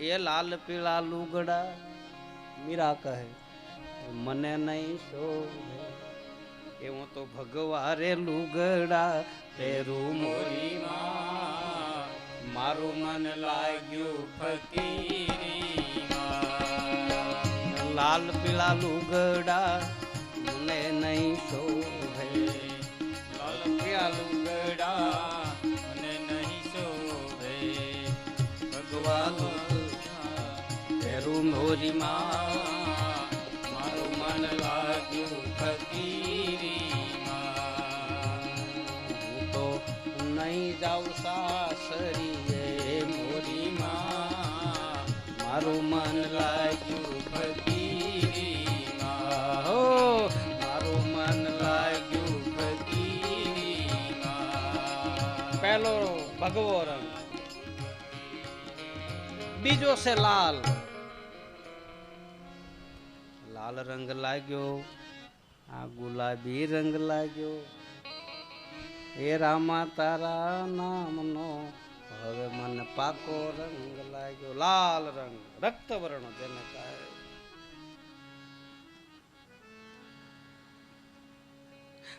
એ લાલ પીળા લુગડા મીરા કહે, મને નહીં શોભે. એ હું તો ભગવારે લુગડા પહેરું મોરી માં મારું મન લાગ્યું ફકીરીમાં. લાલ પીળા લુગડા મને નહીં શોભે. લાલ પીળા લુગડા મારું મન લાગ્યું ફકીરીમાં તો નહીં જાઉં સાસરીએ મોરી માં મારું મન લાગ્યું ફકીરીમાં મારું મન લાગ્યું ફકીરીમાં પહેલો ભગવો બીજો છે લાલ. લાલ રંગ લાગ્યો આ ગુલાબી રંગ લાગ્યો એ રામા તારા નામનો હવે મને પાકો રંગ લાગ્યો લાલ રંગ રક્તવર્ણ જેને કહે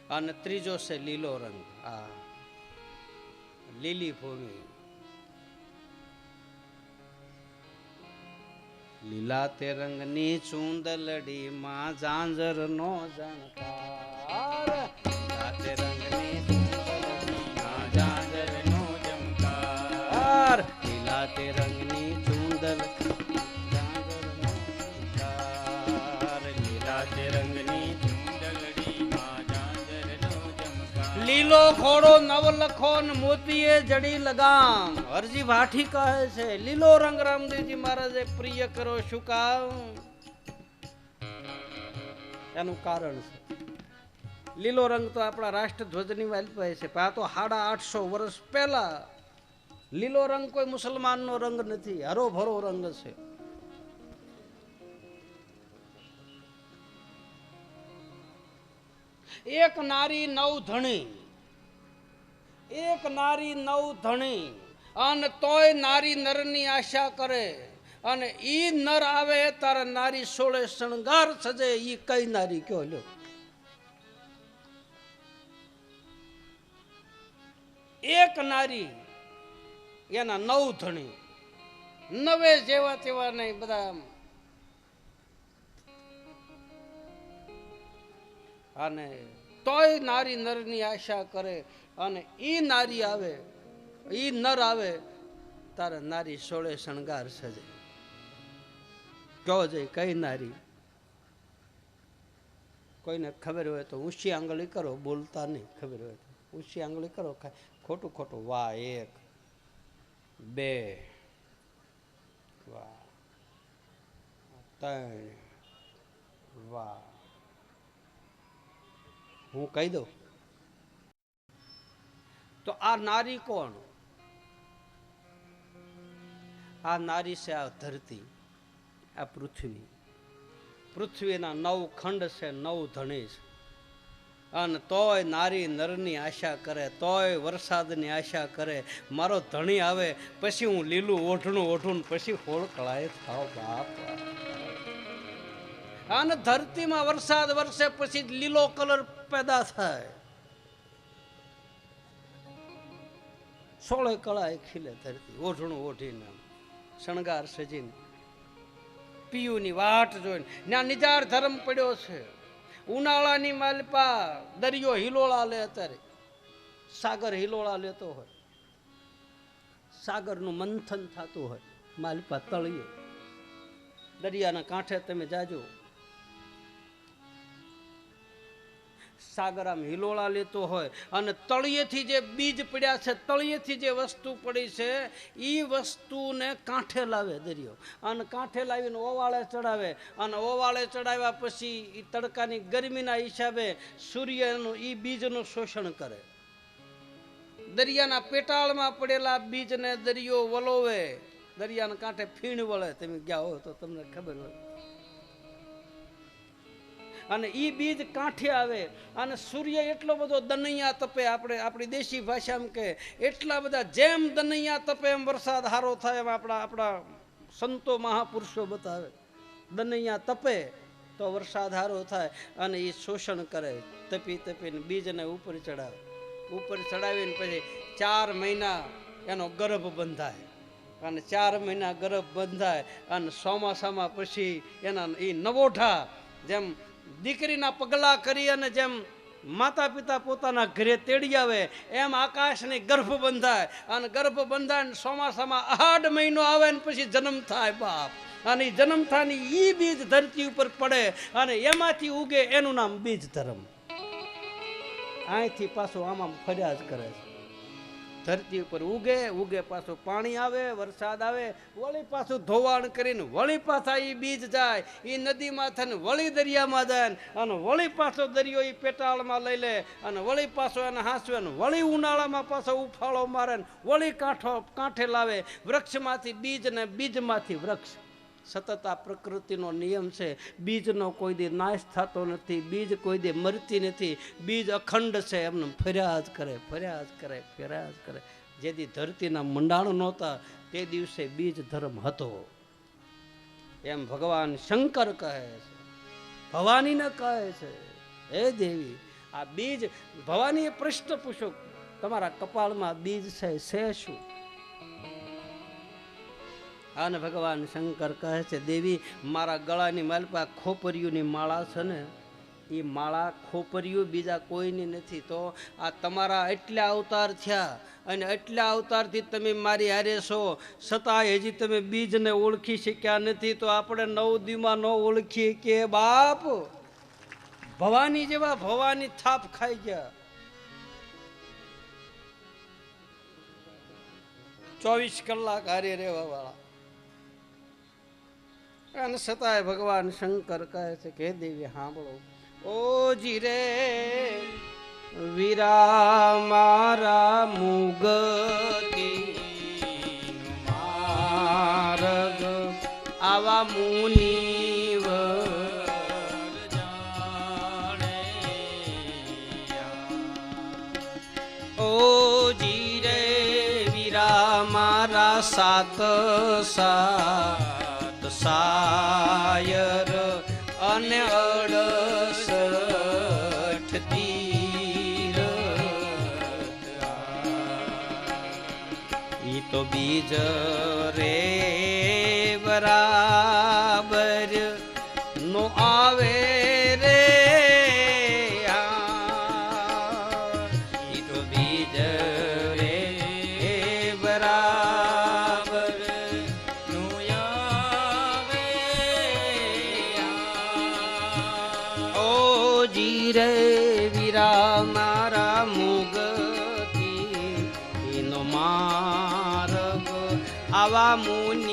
અને ત્રીજો છે લીલો રંગ આ લીલી ભૂમિ લીલા તે રંગની ચૂંદલડી માં ઝાંઝર નો જણકાર લીલા તે રંગની ઝાંઝર નો જમકાર લીલા તે રંગની લીલો ખોડો નવલખો ને મોતીએ જડી લગામ. હરજી ભાઠી કહે છે, લીલો રંગ રામદેવજી મહારાજે પ્રિય કરો શું કામ? એનું કારણ છે. લીલો રંગ તો આપણા રાષ્ટ્રધ્વજની વાલપાય છે આ તો સાડા આઠસો વર્ષ પહેલા. લીલો રંગ કોઈ મુસલમાનનો રંગ નથી, હરોભરો રંગ છે. એક નારી નવ ધણી. એક નારી નવ ધણી, અને તોય નારી નરની આશા કરે. અને ઈ નર આવે, તારા નારી સોળે શણગાર સજે, ઈ કઈ નારી કયો લ્યો? એક નારી, એના નવ ધણી. નવે જેવા તેવા નહીં, બધા અને તોય નારી નરની આશા કરે. અને એ નારી આવે એ નર આવે, તારે નારી સોળે શણગાર સજે કહો જઈ કઈ નારી. કોઈને ખબર હોય તો ઊંચી આંગળી કરો, બોલતા નહીં, ખબર હોય તો. ઊંચી આંગળી કરો ખોટું ખોટું, વાહ, એક, બે, વાહ, ત્રણ, વાહ. હું કહી દઉં? તો આ નારી કોણ? આ નારી છે આ ધરતી, આ પૃથ્વી. પૃથ્વીના નવ ખંડ છે, નવ ધણી છે. અને તોય નારી નરની આશા કરે, તોય વરસાદની આશા કરે, મારો ધણી આવે, પછી હું લીલું ઓઢણું ઓઢું પછી હોળ કળાએ થાવ બાપ. અને ધરતીમાં વરસાદ વરસે પછી લીલો કલર પેદા થાય. સોળે કળાએ ખીલે ધરતી, ઓઢણું ઓઢીને, શણગાર સજીને. પિયુની વાટ જોઈને ત્યાં નિજાર ધર્મ પડ્યો છે. ઉનાળાની માલપા દરિયો હિલોળા લે અત્યારે. સાગર હિલોળા લેતો હોય. સાગરનું મંથન થતું હોય. માલપા તળિયે. દરિયાના કાંઠે તમે જાજો. સાગર આમ હિલોળા લેતો હોય અને તળિયેથી જે બીજ પડ્યા છે, તળિયેથી જે વસ્તુ પડી છે એ વસ્તુને કાંઠે લાવે દરિયો. અને કાંઠે લાવીને ઓવાળે ચડાવે. અને ઓવાળે ચડાવ્યા પછી એ તડકાની ગરમીના હિસાબે સૂર્યનું એ બીજનું શોષણ કરે. દરિયાના પેટાળમાં પડેલા બીજને દરિયો વલોવે. દરિયાના કાંઠે ફીણ વળે. તમે ગયા હો તો તમને ખબર હોય. અને એ બીજ કાંઠે આવે અને સૂર્ય એટલો બધો દનૈયા તપે. આપણે આપણી દેશી ભાષામાં કહે, એટલા બધા જેમ દનૈયા તપે એમ વરસાદ સારો થાય એમ આપણા આપણા સંતો મહાપુરુષો બતાવે. દનૈયા તપે તો વરસાદ હારો થાય અને એ શોષણ કરે, તપી તપીને બીજને ઉપર ચડાવે. ઉપર ચડાવીને પછી ચાર મહિના એનો ગર્ભ બંધાય. અને ચાર મહિના ગર્ભ બંધાય અને ચોમાસામાં પછી એના એ નવોઠા જેમ દીકરીના પગલા કરી અને જેમ માતા પિતા પોતાના ઘરે તેડી આવે, એમ આકાશની ગર્ભ બંધાય. અને ગર્ભ બંધાય ચોમાસામાં આઠ મહિનો આવે ને પછી જન્મ થાય બાપ. અને જન્મ થાય એ બીજ ધરતી ઉપર પડે અને એમાંથી ઉગે એનું નામ બીજ ધર્મ અહીંથી પાછું આમાં ફર્યા જ કરે છે. ધરતી ઉપર ઉગે ઉગે પાછું પાણી આવે, વરસાદ આવે, વળી પાછું ધોવાણ કરીને વળી પાછા એ બીજ જાય એ નદીમાં થઈને વળી દરિયામાં જાય અને વળી પાછો દરિયો એ પેટાળમાં લઈ લે, અને વળી પાછો એને હાંસવે ને વળી ઉનાળામાં પાછો ઉફાળો મારે વળી કાંઠો, કાંઠે લાવે, વૃક્ષમાંથી બીજ ને બીજમાંથી વૃક્ષ. સતત આ પ્રકૃતિનો નિયમ છે. બીજનો કોઈ દી નાશ થતો નથી, બીજ કોઈ દી મરતી નથી, બીજ અખંડ છે એમને ફર્યા કરે ફર્યા કરે ફર્યા કરે. જેથી ધરતીના મંડાણ નહોતા, તે દિવસે બીજ ધર્મ હતો. એમ ભગવાન શંકર કહે છે. ભવાનીને કહે છે. હે દેવી, આ બીજ ભવાનીએ પ્રશ્ન પૂછો, તમારા કપાળમાં બીજ છે શું? અને ભગવાન શંકર કહે છે, દેવી, મારા ગળાની માલપા ખોપરિયુંની માળા છે ને એ માળા ખોપરિયું બીજા કોઈની નથી. તો આ તમારા એટલા અવતાર થયા અને એટલા અવતારથી તમે મારી હારે છો. છતાંય હજી તમે બીજને ઓળખી શક્યા નથી. તો આપણે નવ દીમાં ન ઓળખીએ કે બાપ? ભવાની જેવા ભવાની થાપ ખાઈ ગયા. ચોવીસ કલાક હારે રહેવા વાળા અને છતાંય ભગવાન શંકર કહે છે કે દેવી, સાંભળો. ઓ જીરે વીરા મારા મુગતી મારગ, આવા મુનિવ ઓ જીરે વીરા મારા સાત સાત સાયર અને અડસઠ તીર. ઈ તો બીજ રે બરાબર જીરે વીરા મારા મુગતી એનો માર્ગ આવા મુનિ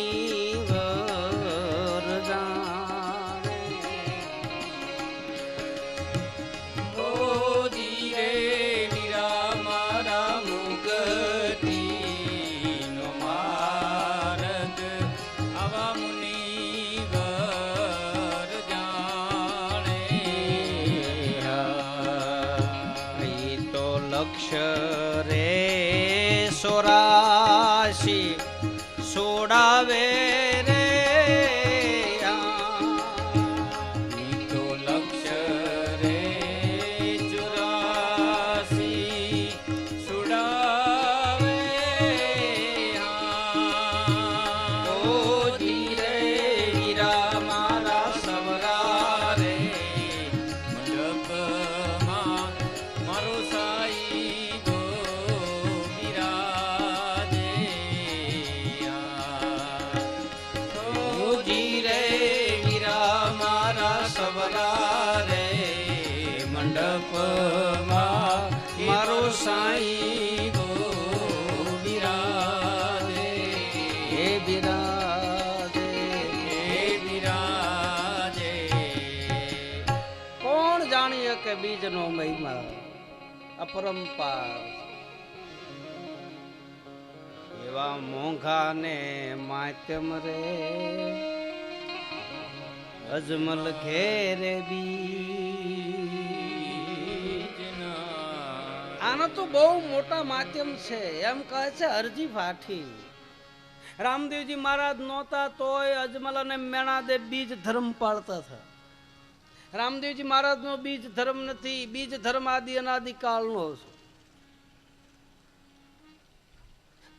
અપરંપાર એવા મોંઘા ને માતમ રે. અજમલ ઘેરે આનો તો બહુ મોટા માધ્યમ છે. એમ કહે છે અરજી ફાઠી રામદેવજી મહારાજ નહોતા તોય અજમલ અને મેણાદે બીજ ધર્મ પાળતા હતા. રામદેવજી મહારાજનો બીજ ધર્મ નથી, બીજ ધર્મ આદિ અનાદિ કાળનો છે.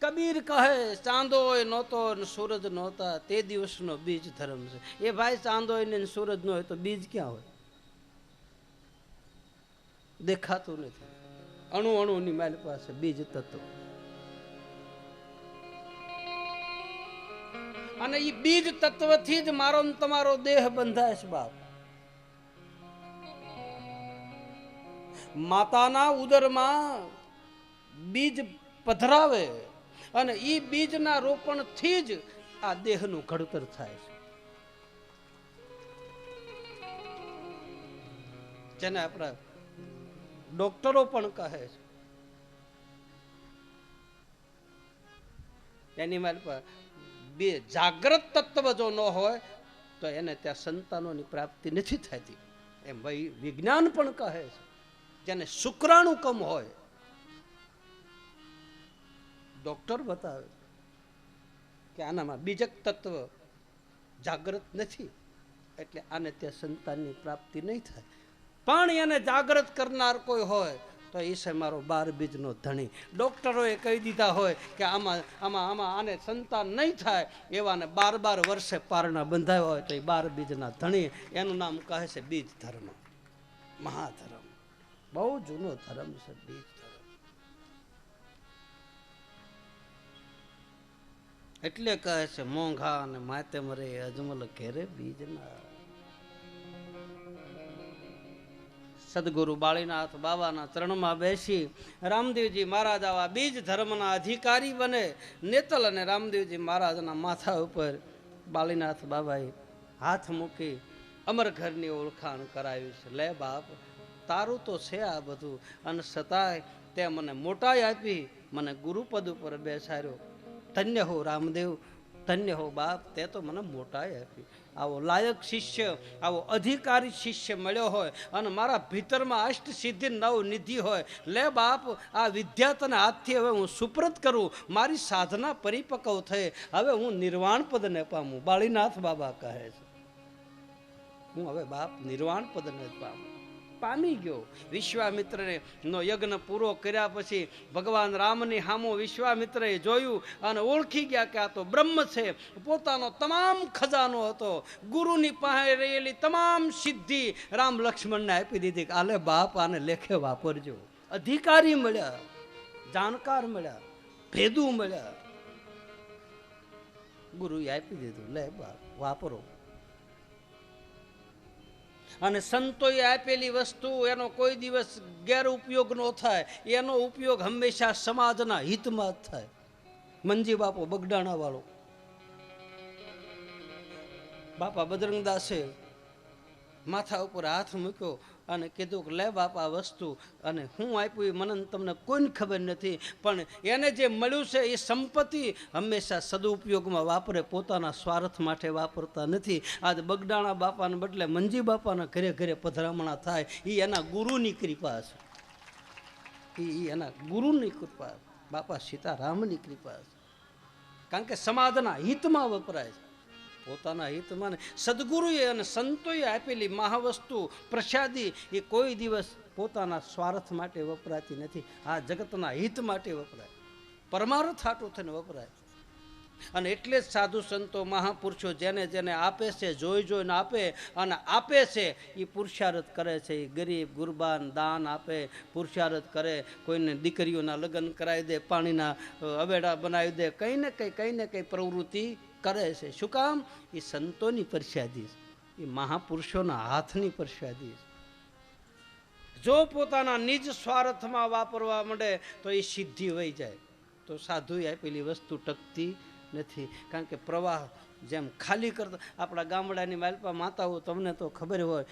કબીર કહે ચાંદોય નહોતો ને સૂરજ નહોતા, તે દિવસનો બીજ ધર્મ છે. એ ભાઈ ચાંદોય ને સૂરજ નો હોય તો બીજ ક્યાં હોય? દેખાતું નથી. અણુ અણુની મારી પાસે બીજ તત્વ. અને એ બીજ તત્વથી જ મારો તમારો દેહ બંધાય છે બાપ. માતાના ઉદરમાં બીજ પધરાવે અને એ બીજના રોપણથી જ આ દેહનું ઘડતર થાય છે. જેને આપણા ડોક્ટરો પણ કહે છે. એની માટે પાસે બે જાગ્રત તત્વ જો ન હોય, તો એને ત્યાં સંતાનોની પ્રાપ્તિ નથી થતી. એમ ભાઈ વિજ્ઞાન પણ કહે છે. જેને શુક્રાણુ કમ હોય, ડોક્ટર બતાવે કે આનામાં બીજક તત્વ જાગ્રત નથી, એટલે આને ત્યાં સંતાનની પ્રાપ્તિ નહીં થાય. પણ એને જાગ્રત કરનાર કોઈ હોય, તો એ છે મારો બાર બીજનો ધણી. ડોક્ટરોએ કહી દીધા હોય કે આમાં આમાં આમાં આને સંતાન નહીં થાય, એવાને બાર બાર વર્ષે પારણા બંધાવ્યા હોય તો એ બાર બીજના ધણી, એનું નામ કહે છે બીજ ધર્મ મહાધર્મ. બહુ જૂનો ધર્મ છે, બીજ ધર્મ. એટલે કહે છે, મોંઘા અને માતે મરે અજમલ ઘેરે બીજના. સદગુરુ બાળીનાથ બાબાના ચરણમાં બેસી રામદેવજી મહારાજ આવા બીજ ધર્મના અધિકારી બને. નેતલ અને રામદેવજી મહારાજના માથા ઉપર બાળીનાથ બાબાએ હાથ મૂકી અમર ઘરની ઓળખાણ કરાવી છે. લે બાપ તારું તો છે આ બધું. અને છતાંય તે મને મોટાઈ આપી, મને ગુરુપદ ઉપર બેસાડ્યો. ધન્ય હો રામદેવ, ધન્ય હો બાપ, તે તો મને મોટાઈ આપી. આવો લાયક શિષ્ય, આવો અધિકારી શિષ્ય મળ્યો હોય અને મારા ભીતરમાં અષ્ટ સિદ્ધિ નવ નિધિ હોય. લે બાપ, આ વિદ્યા તને હાથથી હવે હું સુપ્રત કરું. મારી સાધના પરિપક્વ થઈ. હવે હું નિર્વાણ પદને પામું. બાળીનાથ બાબા કહે છે. હું હવે બાપ નિર્વાણ પદને પામું. પામી ગયો. વિશ્વામિત્રને નો યજ્ઞ પૂરો કર્યા પછી ભગવાન રામની હામો વિશ્વામિત્રએ જોયું અને ઓળખી ગયા કે આ તો બ્રહ્મ છે. પોતાનો તમામ ખજાનો હતો. ગુરુની પાસે રહેલી તમામ સિદ્ધિ રામ લક્ષ્મણને આપી દીધી કે આલે બાપ આને લેખે વાપરજો. અધિકારી મળ્યા, જાણકાર મળ્યા, ભેદુ મળ્યા. ગુરુએ આપી દીધું, લે બાપ, વાપરો. અને સંતોએ આપેલી વસ્તુ, એનો કોઈ દિવસ ગેરઉપયોગ ન થાય. એનો ઉપયોગ હંમેશા સમાજના હિતમાં જ થાય. મંજી બાપો, બગડાણાવાળો. બાપા, બજરંગદાસે માથા ઉપર હાથ મૂક્યો. અને કીધું કે, લે બાપા વસ્તુ. અને હું આપ્યું એ મને તમને કોઈને ખબર નથી, પણ એને જે મળ્યું છે એ સંપત્તિ હંમેશા સદુપયોગમાં વાપરે, પોતાના સ્વાર્થ માટે વાપરતા નથી. આજ બગડાણા બાપાને બદલે મંજી બાપાના ઘરે ઘરે પધરામણા થાય. એ એના ગુરુની કૃપા છે. એ એના ગુરુની કૃપા બાપા સીતારામની કૃપા છે. કારણ કે સમાજના હિતમાં વપરાય છે. પોતાના હિતમાં ને સદગુરુએ અને સંતોએ આપેલી મહાવસ્તુ, પ્રસાદી, એ કોઈ દિવસ પોતાના સ્વાર્થ માટે વપરાતી નથી. આ જગતના હિત માટે વપરાય. પરમાર્થ હાટું થઈને વપરાય. અને એટલે જ સાધુ સંતો, મહાપુરુષો જેને જેને આપે છે, જોઈ જોઈને આપે અને આપે છે એ પુરુષાર્થ કરે છે. એ ગરીબ, ગુરબાન, દાન આપે, પુરુષાર્થ કરે. કોઈને દીકરીઓના લગ્ન કરાવી દે, પાણીના અવેડા બનાવી દે. કંઈ ને કંઈ કંઈ ને કંઈ પ્રવૃત્તિ કરે છે. શું કામ? એ સંતોની પરસાદી એ મહાપુરુષોના હાથની પરસાદી જો પોતાના નિજ સ્વાર્થમાં વાપરવા માંડે તો એ સિદ્ધિ વહી જાય. તો સાધુએ આપેલી વસ્તુ ટકતી નથી. કારણ કે પ્રવાહ જેમ ખાલી કરતા, આપણા ગામડાની માલપા માતાઓ તમને તો ખબર હોય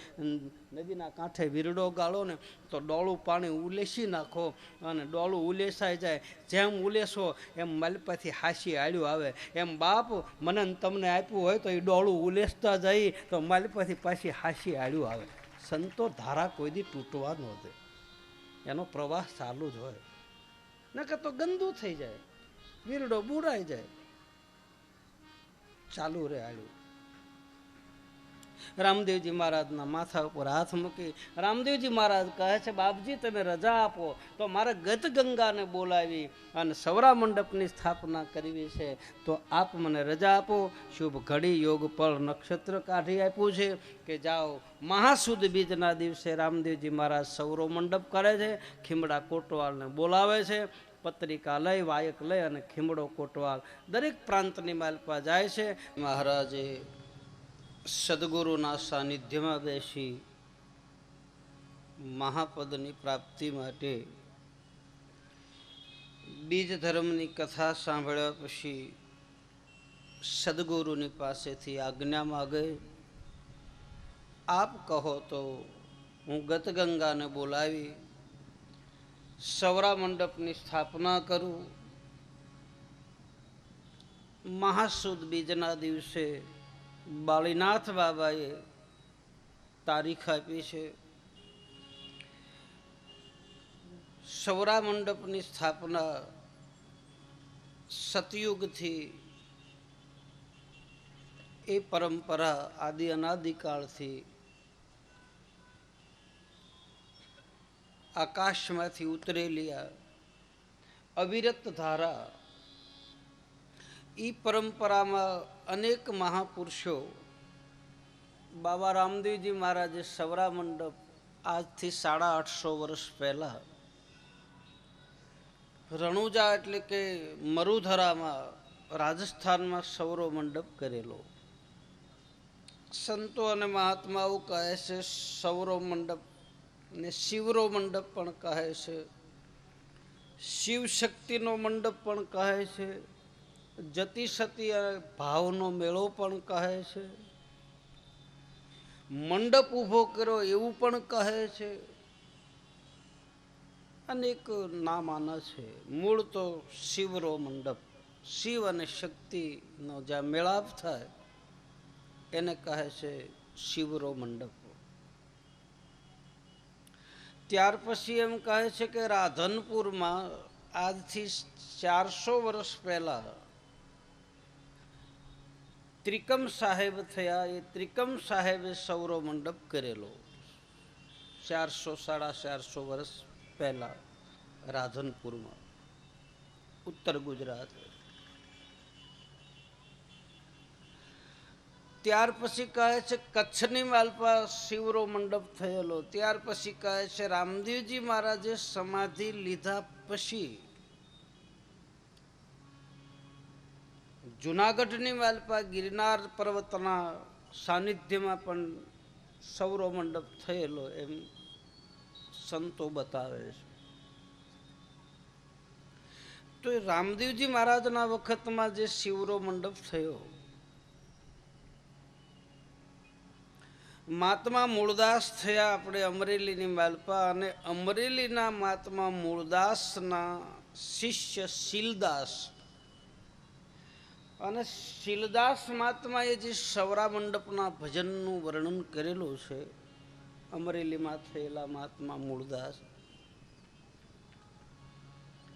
નદીના કાંઠે વીરડો ગાળો ને, તો ડોળું પાણી ઉલેસી નાખો અને ડોળું ઉલેસાઈ જાય. જેમ ઉલેસો, એમ માલપાથી હાસી આડ્યું આવે. એમ બાપ મને તમને આપ્યું હોય તો એ ડોળું ઉલેસતા જઈ તો માલપાથી પાછી હાસી આડ્યું આવે. સંતો ધારા કોઈ દી તૂટવા ન દે. એનો પ્રવાહ ચાલુ જ હોય. નકર તો ગંદુ થઈ જાય. વીરડો બુરાઈ જાય. ચાલુ રહ્યું રામદેવજી મહારાજના માથા ઉપર હાથ મૂકી, રામદેવજી મહારાજ કહે છે, બાપજી તમે રજા આપો. તો મારે ગત ગંગાને બોલાવી અને સૌરા મંડપની સ્થાપના કરવી છે. તો આપ મને રજા આપો. શુભ ઘડી યોગ પળ નક્ષત્ર કાઢી આપ્યું છે કે જાઓ. મહાસુદ બીજના દિવસે રામદેવજી મહારાજ સૌરો મંડપ કરે છે, ખીમડા કોટવાલને બોલાવે છે. પત્રિકા લઈ, વાયક લઈ અને ખીમડો કોટવાલ દરેક પ્રાંતની માલપા જાય છે. મહારાજે સદગુરુના સાનિધ્યમાં બેસી મહાપદની પ્રાપ્તિ માટે બીજ ધર્મની કથા સાંભળ્યા પછી સદગુરુની પાસેથી આજ્ઞા માગે, આપ કહો તો હું ગતગંગાને બોલાવી સૌરા મંડપની સ્થાપના કરું. મહાસુદ બીજના દિવસે બાળીનાથ બાબાએ તારીખ આપી છે. સૌરા મંડપની સ્થાપના સતયુગથી એ પરંપરા આદિ અનાદિકાળથી આકાશમાંથી ઉતરેલી આ અવિરત ધારા. એ પરંપરામાં અનેક મહાપુરુષો, બાબા રામદેવજી મહારાજે સવરા મંડપ આજથી સાડા આઠસો વર્ષ પહેલાં, રણુજા એટલે કે મરુધરામાં રાજસ્થાનમાં સૌરો મંડપ કરેલો. સંતો અને મહાત્માઓ કહે છે સૌરો મંડપ ને શિવરો મંડપ પણ કહે છે. શિવ શક્તિનો મંડપ પણ કહે છે. જતી સતી અને ભાવનો મેળો પણ કહે છે. મંડપ ઊભો કર્યો એવું પણ કહે છે. અનેક નામ આના છે. મૂળ તો શિવરો મંડપ. શિવ અને શક્તિનો જ્યાં મેળાપ થાય, એને કહે છે શિવરો મંડપ. ત્યાર પછી એમ કહે છે કે રાધનપુરમાં આજથી ચારસો વર્ષ પહેલા ત્રિકમ સાહેબ થયા. એ ત્રિકમ સાહેબે સૌરવ મંડપ કરેલો. ચારસો, સાડા ચારસો વર્ષ પહેલા રાધનપુરમાં, ઉત્તર ગુજરાત. ત્યાર પછી કહે છે કચ્છની માલપા શિવરો મંડપ થયેલો. ત્યાર પછી કહે છે રામદેવજી મહારાજે સમાધિ લીધા પછી જુનાગઢની માલપા ગિરનાર પર્વતના સાનિધ્યમાં પણ સૌરો મંડપ થયેલો એમ સંતો બતાવે છે. તો રામદેવજી મહારાજના વખતમાં જે શિવરો મંડપ થયો મહાત્મા મૂળદાસ થયા આપણે અમરેલીની માલપા અને અમરેલીના મહાત્મા મૂળદાસના શિષ્ય શીલદાસ. અને શીલદાસ મહાત્માએ જે સવરા મંડપના ભજનનું વર્ણન કરેલું છે, અમરેલીમાં થયેલા મહાત્મા મૂળદાસ.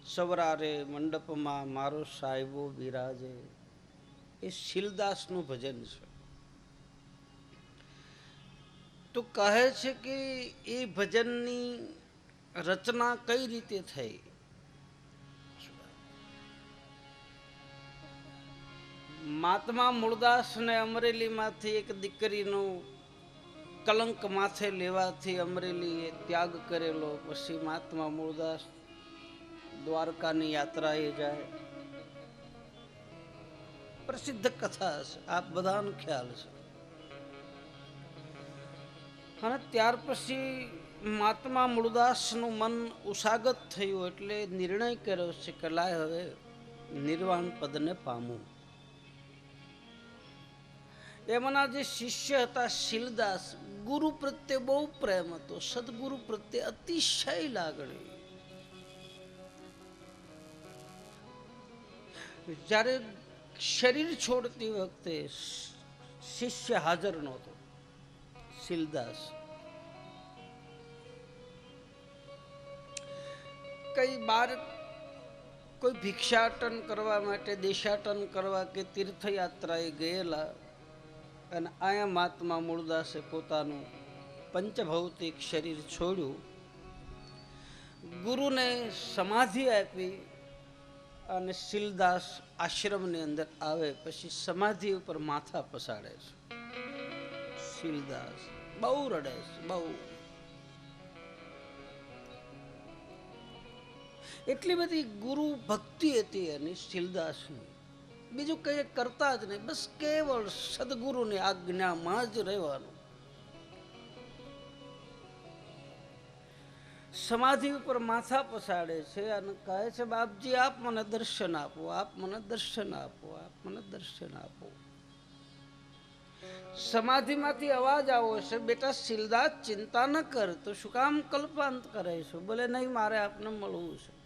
સવરારે મંડપમાં મારો સાહેબો બિરાજે, એ શીલદાસનું ભજન છે. તો કહે છે કે એ ભજનની રચના કઈ રીતે થઈ? મહાત્મા મૂળદાસને અમરેલીમાંથી એક દીકરીનું કલંક માથે લેવાથી અમરેલીએ ત્યાગ કરેલો. પછી મહાત્મા મૂળદાસ દ્વારકાની યાત્રાએ જાય. પ્રસિદ્ધ કથા છે. આપ બધાનો ખ્યાલ છે. અને ત્યાર પછી મહાત્મા મૂળદાસનું મન ઉષાગત થયું એટલે નિર્ણય કર્યો છે કે લાય હવે નિર્વાણ પદને પામું એમના જે શિષ્ય હતા શીલદાસ, ગુરુ પ્રત્યે બહુ પ્રેમ હતો, સદગુરુ પ્રત્યે અતિશય લાગણી. જ્યારે શરીર છોડતી વખતે શિષ્ય હાજર નહોતો શીલદાસ કઈ બાર કોઈ ભિક્ષાટન કરવા માટે, દેશાટન કરવા કે તીર્થયાત્રાએ ગયેલા અને આયા મહાત્મા મૂળદાસે પોતાનું પંચભૌતિક શરીર છોડ્યું. ગુરુને સમાધિ આપી અને શીલદાસ આશ્રમની અંદર આવે, પછી સમાધિ ઉપર માથા પસાડે છે. શીલદાસ બહુ રડે છે, બહુ. એટલી બધી ગુરુ ભક્તિ હતી એની શિલદાસની. બીજું કંઈ કરતા જ નહીં, બસ કેવળ સદગુરુની આજ્ઞામાં જ રહેવાનું. સમાધિ ઉપર માથા પસાડે છે અને કહે છે, બાપજી, આપ મને દર્શન આપો, આપ મને દર્શન આપો, આપ મને દર્શન આપો. સમાધિમાંથી અવાજ આવો છે, બેટા શિલદા ચિંતા ન કર, તો શું કામ કલ્પાંત કરે છે? બોલે નહીં, મારે આપને મળવું છે.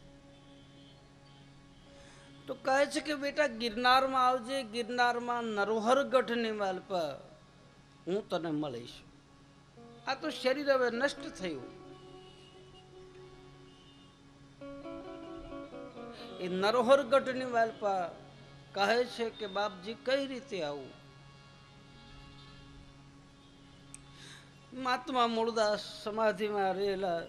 તો કહે છે કે, બેટા, ગિરનારમાં આવજે, ગિરનારમાં નરોહર ગઢની માલ પર હું તને મળીશ. આ તો શરીર હવે નષ્ટ થયું. એ નરોહર ગઢની વાલપા કહે છે કે, બાપજી, કઈ રીતે આવું? મહાત્મા મૂળદાસ સમાધિમાં રહેલા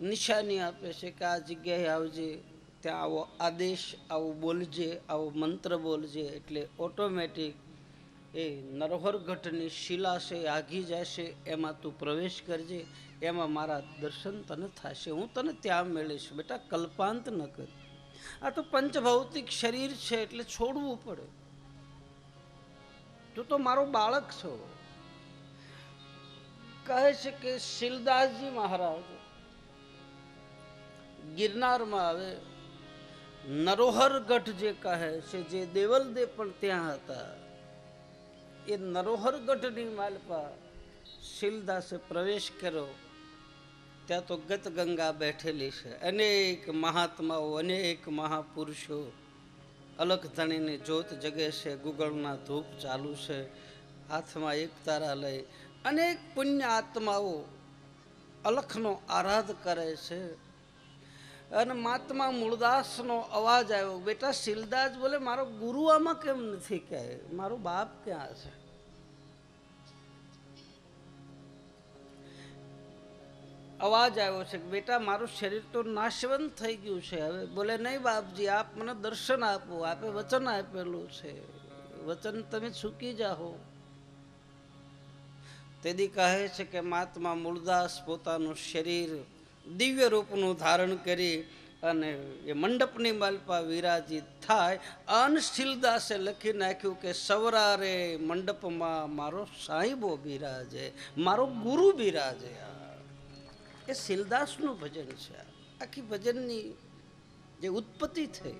નિશાની આપે છે કે આ જગ્યાએ આવજે, ત્યાં આવો આદેશ, આવું બોલજે, આવો મંત્ર બોલજે, એટલે ઓટોમેટિક એ નરહરગઢની શિલા છે આઘી જશે, એમાં તું પ્રવેશ કરજે, એમાં મારા દર્શન તને થશે, હું તને ત્યાં મેળીશ બેટા કલ્પાંત ન કર. આ તો પંચભૌતિક શરીર છે, એટલે છોડવું પડે. તું તો મારો બાળક છો. કહે છે કે શિલદાસજી મહારાજ, ગિરનારમાં આવે, નરોહર ગઢ જે કહે છે, જે દેવલદે પણ ત્યાં હતા, એ નરોહર ગઢની માલપા શિલદાસે પ્રવેશ કર્યો. ત્યાં તો ગત ગંગા બેઠેલી છે. અનેક મહાત્માઓ, અનેક મહાપુરુષો અલગ ધણીની જોત જગે છે. ગુગળના ધૂપ ચાલુ છે. હાથમાં એક તારા લઈ અનેક પુણ્ય આત્માઓ અલખનો આરાધ કરે છે. અને મહાત્મા મૂળદાસનો અવાજ આવ્યો, બેટા, શિલદાસ બોલે, મારો ગુરુ આમાં કેમ નથી કહે? મારો બાપ ક્યાં છે? અવાજ આવ્યો છે કે, બેટા, મારું શરીર તો નાશવંત થઈ ગયું છે. હવે બોલે, નહીં બાપજી, આપ મને દર્શન આપો, આપે વચન આપેલું છે. વચન તમે ચૂકી જાઓ. તેથી કહે છે કે મહાત્મા મૂળદાસ પોતાનું શરીર દિવ્ય રૂપનું ધારણ કરી અને એ મંડપની માલપા વિરાજિત થાય અનશીલદાસે લખી નાખ્યું કે સવરારે મંડપમાં મારો સાહેબો બિરાજે, મારો ગુરુ બિરાજે એ શીલદાસનું ભજન છે. આખી ભજનની જે ઉત્પત્તિ થઈ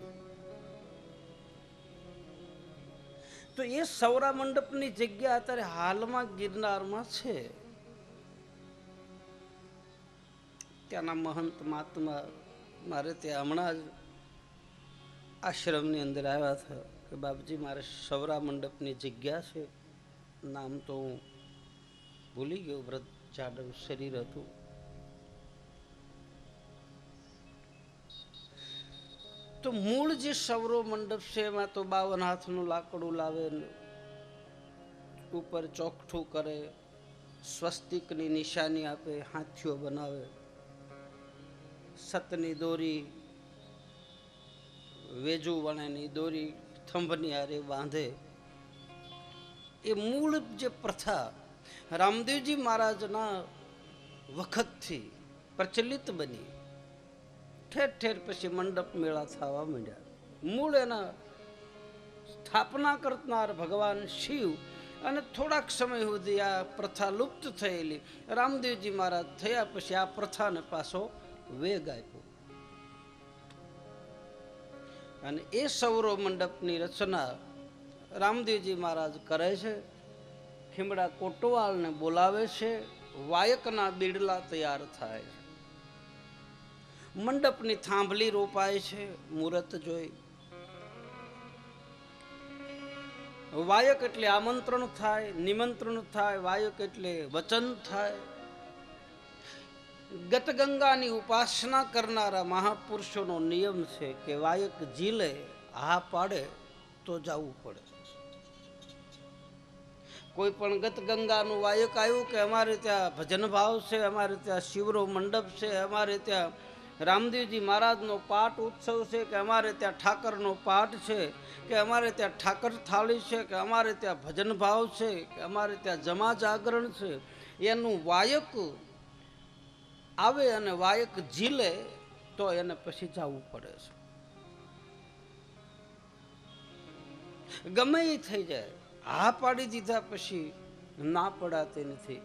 તો એ સૌરા મંડપની જગ્યા અત્યારે હાલમાં ગિરનારમાં છે. ત્યાંના મહંત મહાત્મા મારે ત્યાં હમણાં જ આશ્રમની અંદર આવ્યા હતા કે બાપજી મારે સૌરા મંડપની જગ્યા છે. નામ તો હું ભૂલી ગયો, વ્રત જાડવ શરીર હતું. તો મૂળ જે સૌરો મંડપ છે એમાં તો બાવન હાથનું લાકડું લાવે, ઉપર ચોકઠું કરે, સ્વસ્તિકની નિશાની આપે, હાથીઓ બનાવે, સતની દોરી વેજુ વણેની દોરી, થંભની હારે બાંધે. એ મૂળ જે પ્રથા રામદેવજી મહારાજના વખતથી પ્રચલિત બની. ઠેર ઠેર પછી મંડપ મેળા થવા માંડ્યા. મૂળ એના સ્થાપના કરનાર ભગવાન શિવ અને થોડાક સમય સુધી આ પ્રથા લુપ્ત થયેલી. રામદેવજી મહારાજ થયા પછી આ પ્રથાને પાછો વેગ આપ્યો. અને એ સૌરો મંડપની રચના રામદેવજી મહારાજ કરે છે. ખીમડા કોટવાલને બોલાવે છે. વાયકના બીડલા તૈયાર થાય છે. મંડપની થાંભલી રોપાય છે, મુહૂર્ત જોઈ. વાયક એટલે આમંત્રણ થાય, નિમંત્રણ થાય, વાયક એટલે વચન થાય. ગતગંગાની ઉપાસના કરનારા મહાપુરુષોનો નિયમ છે કે વાયક જીલે હા પાડે તો જવું પડે. કોઈ પણ ગતગંગાનું વાયક આવ્યું કે અમારે ત્યાં ભજન ભાવ છે, અમારે ત્યાં શિવરો મંડપ છે, અમારે ત્યાં રામદેવજી મહારાજનો પાઠ ઉત્સવ છે કે અમારે ત્યાં ઠાકરનો પાઠ છે, કે અમારે ત્યાં ઠાકર થાળી છે, કે અમારે ત્યાં ભજન ભાવ છે, કે અમારે ત્યાં જમા જાગરણ છે, એનું વાયક આવે અને વાયક ઝીલે તો એને પછી જવું પડે છે. ગમે એ થઈ જાય, હા પાડી દીધા પછી ના પડાતી નથી.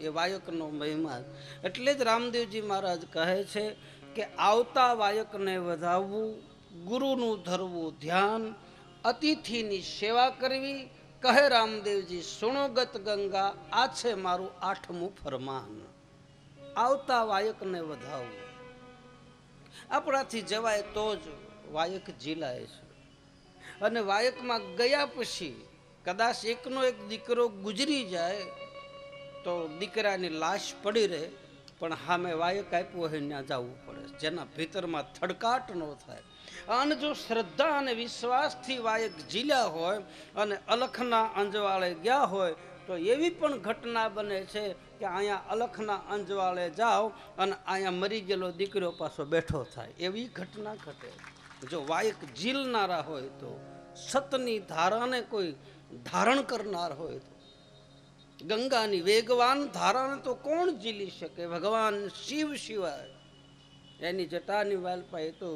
એ વાયકનો મહિમા. એટલે જ રામદેવજી મહારાજ કહે છે કે આવતા વાયકને વધાવવું, ગુરુનું ધરવું ધ્યાન, અતિથિની સેવા કરવી, કહે રામદેવજી સુણોગત ગંગા, આ છે મારું આઠમું ફરમાન. આવતા વાયકને વધાવવું. આપણાથી જવાય તો જ વાયક જીલાય છે. અને વાયકમાં ગયા પછી કદાચ એકનો એક દીકરો ગુજરી જાય, તો દીકરાની લાશ પડી રહે પણ સામે વાયક આપ્યું હોય ત્યાં જવું પડે. જેના ભીતરમાં થડકાટ ન થાય. અને જો શ્રદ્ધા અને વિશ્વાસથી વાયક ઝીલ્યા હોય અને અલખના અંજવાળે ગયા હોય, તો એવી પણ ઘટના બને છે કે અહીંયા અલખના અંજવાળે જાઓ અને અહીંયા મરી ગયેલો દીકરો પાછો બેઠો થાય. એવી ઘટના ઘટે. જો વાયક ઝીલનારા હોય તો, સતની ધારાને કોઈ ધારણ કરનાર હોય તો ગંગાની વેગવાન ધારાને તો કોણ ઝીલી શકે? ભગવાન શિવ સિવાય. એની જટાની વાલપાએ તો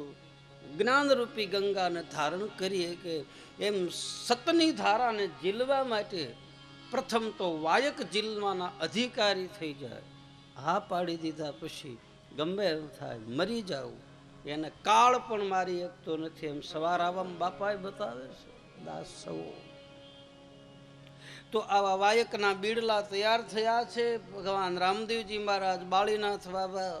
જ્ઞાનરૂપી ગંગાને ધારણ કરીએ કે એમ સતની ધારાને ઝીલવા માટે પ્રથમ તો વાયક ઝીલવાના અધિકારી થઈ જાય. હા પાડી દીધા પછી ગમે એમ થાય, મરી જાવું એને કાળ પણ મારી શકતો નથી. એમ સવાર આવવામાં બાપાએ બતાવે છે દાસ સવો તો આવા વાયકના બીડલા તૈયાર થયા છે. ભગવાન રામદેવજી મહારાજ, બાળીનાથ બાબા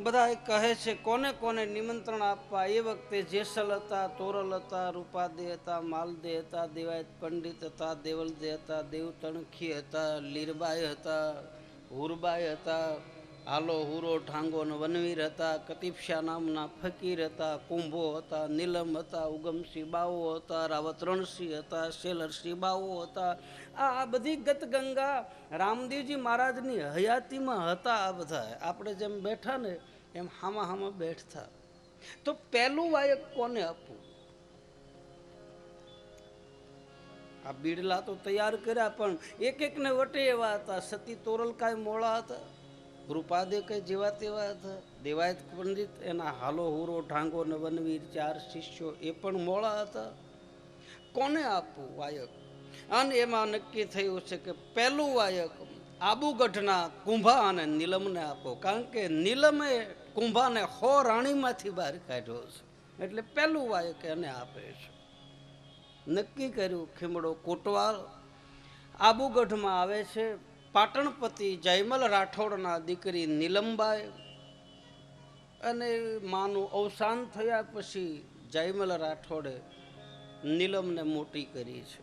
બધા કહે છે, કોને કોને નિમંત્રણ આપવા? એ વખતે જેસલ હતા, તોરલ હતા, રૂપાદે હતા, માલદે હતા, દેવાયત પંડિત હતા, દેવલદે હતા, દેવતણખી હતા, લીરબાઈ હતા, હુરબાઈ હતા હાલો હુરો ઠાંગો ને વનવીર હતા કતિપશા નામના ફકીર હતા, કુંભો હતા, નીલમ હતા, ઉગમસિંહ બાવો હતા રાવત રણસિંહ હતા, શેલરસિંહ બાવો હતા. આ બધી ગતગંગા રામદેવજી મહારાજની હયાતીમાં હતા આ બધા. આપણે જેમ બેઠા ને એમ હામાં હામાં બેઠતા. તો પહેલું વાયક કોને આપવું? આ બીડલા તો તૈયાર કર્યા પણ એક એકને વટે એવા હતા. સતી તોરલ કાંઈ મોળા હતા. રૂપાદે કઈ જેવા તેવા દેવાયત પંડિત એના હાલો હુરો ઢાંગો ને વનવીર ચાર શિષ્યો એ પણ મોળા હતા. કોને આપવું વાયક? અને એમાં નક્કી થયું છે કે પહેલું વાયક આબુગઢના કુંભા અને નીલમને આપો. કારણ કે નીલમે કુંભાને હો રાણીમાંથી બહાર કાઢ્યો છે. એટલે પહેલું વાયક એને આપે છે. નક્કી કર્યું, ખીમડો કોટવાલ આબુગઢમાં આવે છે. પાટણપતિ જયમલ રાઠોડના દીકરી નીલમબાઈ અને માનું અવસાન થયા પછી જયમલ રાઠોડે નીલમને મોટી કરી છે.